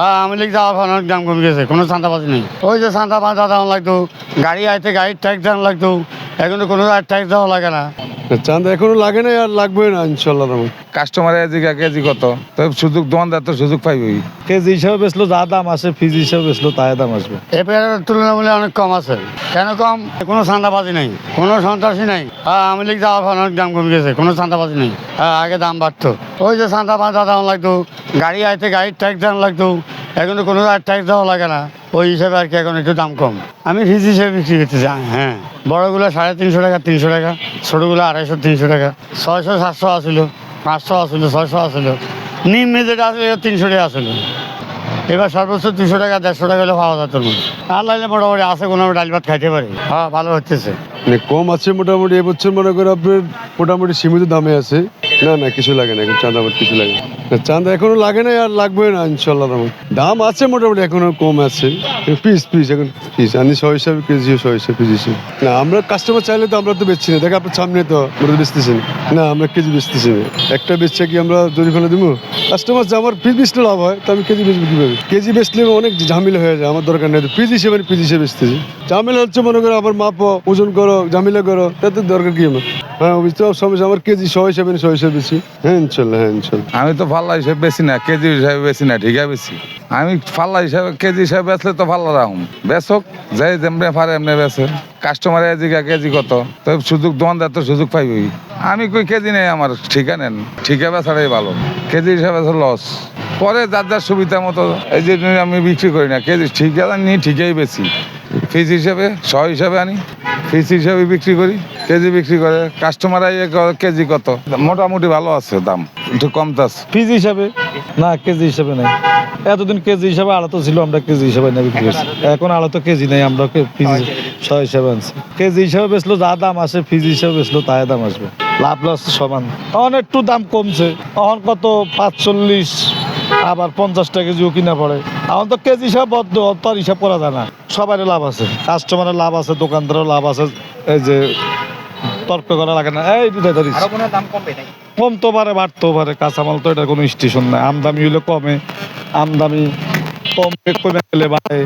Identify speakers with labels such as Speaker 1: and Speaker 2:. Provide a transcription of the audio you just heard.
Speaker 1: হ্যাঁ আমি লিখ যাওয়ার অনেক দাম কমে গেছে, কোনো সান্তা পাতি নেই। ওই যে সান্তা পাঁচ দেওয়া লাগতো গাড়ি আইতে গাড়ির ট্যাক্স দেওয়া লাগতো, এখন কোনো ট্যাক্স দেওয়া লাগে না।
Speaker 2: চাঁদা এখনও লাগে না আর লাগবে না ইনশাল্লাহ রহমান।
Speaker 3: কাস্টমারের এদিকে কেজি কত? তো সুযোগ দোকানদার তো সুযোগ পাইবই।
Speaker 4: কেজি হিসাবে বেচলো যা দাম আসে ফিজ হিসাবে বেচলো তাই দাম আসবে।
Speaker 1: এ পেয়ারের তুলনামূলক অনেক কম আছে। কেন কম? কোনো চাঁদাবাজি নেই কোনো সন্ত্রাসী নেই। হ্যাঁ আমি লিখ যাওয়ার পর অনেক দাম কমে গেছে কোনো চাঁদাবাজি নেই। হ্যাঁ আগে দাম বাড়তো। ওই যে চাঁদা পাঁচা দেওয়া লাগতো গাড়ি আইতে গাড়ির ট্যাক্স দেওয়া লাগতো এখন কোনো ট্যাক্স দেওয়া লাগে না। ওই হিসাবে আর কি এখন একটু দাম কম। আমি ফিজ হিসেবে বিক্রি করতে চাই হ্যাঁ। বড়গুলো সাড়ে তিনশো টাকা তিনশো টাকা। ছোটোগুলো আড়াইশো, তিনশো টাকা। ছয়শো, সাতশো আসলো পাঁচশো আসলো ছয়শো আসলো নিম্নে যেটা আসলে তিনশো টাকা আসলো এবার সর্বোচ্চ দুশো টাকা, দেড়শো টাকা হলে পাওয়া যেত না আর লাগলে মোটামুটি আছে, কোনো ডাল ভাত খাইতে পারি। হ্যাঁ ভালো হচ্ছে
Speaker 2: মানে কম আছে মোটামুটি এবছর মনে করে আপনার মোটামুটি সীমিত দামে আছে। না না, কিছু লাগে না, এখন চাঁদা কিছু লাগে চাঁদা এখনও লাগে না আর লাগবে না, ইনশাল্লাহ দাম আছে মোটামুটি, এখনও কম আছে। পিস পিস, এখন পিস। আমি ছয় হিসাবে কেজি, ছয় হিসাবে পিস হিসেবে না, আমরা কাস্টমার চাইলে তো আমরা তো বেচছি না। দেখ, আপনার সামনে তো আমরা বেচতেছি না। আমরা কেজি বেচতেছি না। একটা বেচছে কি আমরা জরিফানা দিব? কাস্টমার যে আমার পিস বেচলে লাভ হয়, তো আমি কেজি বেচবো কীভাবে? কেজি বেচলে অনেক ঝামেলা হয়ে যায়, আমার দরকার নেই। পিস হিসেবে আমি পিস হিসেবে বেচতেছি। ঝামেলা হচ্ছে, মনে করো আবার মাপো ওজন করো, ঝামেলা করো তাতে দরকার কি আমার? হ্যাঁ বুঝতে সমস্যা আমার কেজি ছয় হিসাবে ছয় হিসাবে বেশি হ্যাঁ ইনশাল্লাহ হ্যাঁ ইনশাল্লাহ।
Speaker 3: আমি তো ফাল্লা হিসেবে বেশি না, কেজি হিসাবে বেশি না ঠিকা বেশি আমি ফাল্লা হিসাবে, কেজি হিসাবে বেচলে তো ফাল্লা রাখুন বেচক, যাই যেমনি পারে, এমনি বেচে। কাস্টমারের এদিকে কেজি কত? তো সুযোগ, দোকানদার তো সুযোগ পাইবই। আমি কই কেজি নেই আমার ঠিকা নেন ঠিকা বেচাটাই ভালো। কেজি হিসাবে লস পরে যার যার সুবিধা মতো এই যে আমি বিক্রি করি না। কেজি ঠিকা নিয়ে ঠিকাই বেশি। ফিজ হিসাবে শ হিসাবে আনি। ফিজ হিসাবে বিক্রি করি। কেজি বিক্রি করে। কাস্টমার কেজি কত? মোটামুটি ভালো আছে দাম। একটু কম আছে।
Speaker 4: ফিজ হিসাবে? না, কেজি হিসাবে নাই। এতদিন কেজি হিসাবে আড়াতো ছিল, আমরা কেজি হিসাবে না বিক্রি করছি। এখন আড়াতো কেজি নেই আমরা ফিজ ছয় হিসাবে আনছি। কেজি হিসাবে বেচলো যা দাম আসে ফিজ হিসাবে বেচলো তাই দাম আসবে। লাভ লস সমান। তখন একটু দাম কমছে। তখন কত পাঁচচল্লিশ আবার পঞ্চাশ টাকা কেজিও কিনা পড়ে। এখন তো কেজি হিসাব বদ্ধ তোর হিসাব করা যায় না। সবারই লাভ আছে। কাস্টমারের লাভ আছে দোকানদারের লাভ আছে এই যে তর্ক করা লাগে না। এই বিদায় ধরিস কমতে পারে বাড়তেও পারে। কাঁচামাল তো এটা কোনো স্টেশন নাই। আমদামি হলে কমে। আমদামি কমে কমে গেলে বাড়ে।